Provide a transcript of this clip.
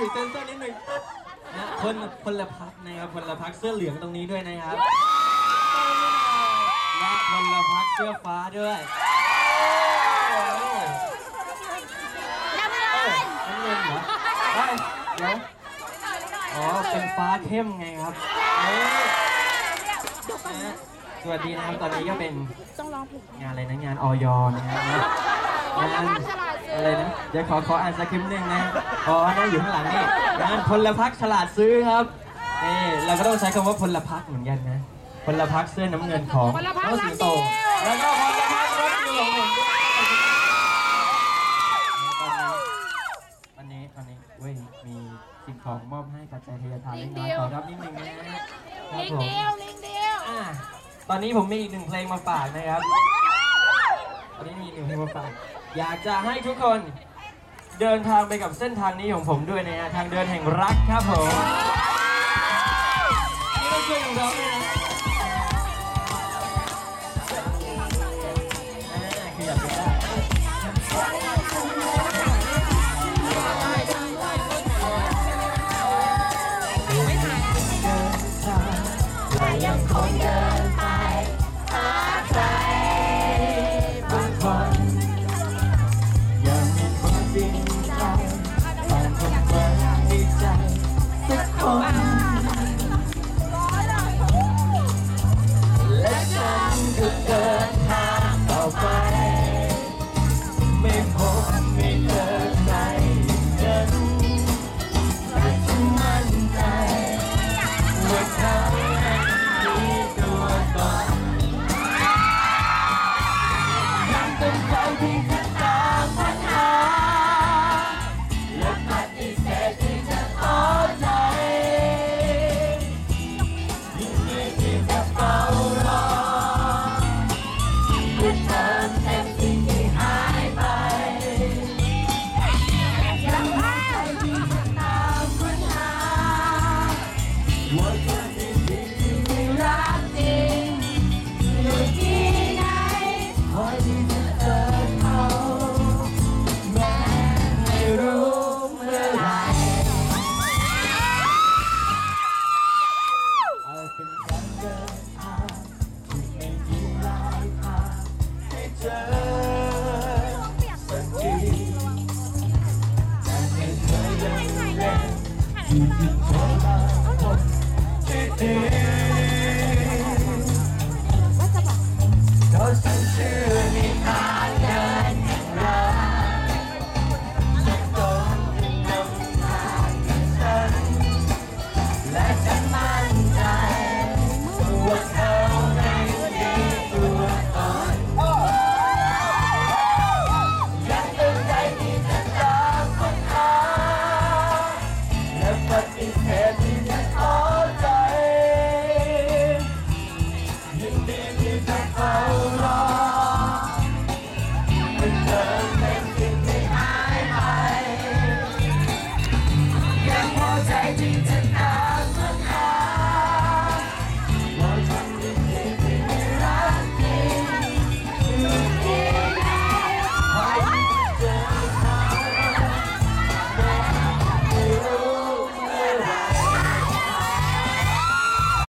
ถือเซนเซอร์นิดหนึ่งนะคนคนละพักนะครับคนละพักเสื้อเหลืองตรงนี้ด้วยนะครับ และคนละพักเสื้อฟ้าด้วยน้ำเงิเออนน้ำเงินเหรอเอ้ยเดี๋ยวอ๋อเป็นฟ้าเข้มไงครับเอ้ยนะสวัสดีนะครับตอนนี้ก็เป็นงานอะไรนะงานออยนะครับนะงาน อะไรนะเดี๋ยวขอขออ่านสคริปต์หนึ่งนะอ๋อนะอยู่ข้างหลังนี่งานพลพักฉลาดซื้อครับนี่เราก็ต้องใช้คำว่าพลพักเหมือนกันนะพลพักเสื้อน้ำเงินของพลพรรคน้องสิงโตรักเดียว แล้วก็พลพักรถยนต์ของผมด้วยตอนนี้ตอนนี้เว้ยมีสิ่งของมอบให้ปัจจัยทยทานเล็กน้อยขอรับนิดนึงนะครับครับลิงผมเดียวลิงเดียวอ่าตอนนี้ผมมีอีกหนึ่งเพลงมาฝากนะครับตอนนี้มีอีกหนึ่งเพลงมาฝาก อยากจะให้ทุกคนเดินทางไปกับเส้นทางนี้ของผมด้วยนะฮะทางเดินแห่งรักครับผมนี่ต้องช่วยกันร้องด้วยนะอ่าขยับไปได้บ เ一起走来过。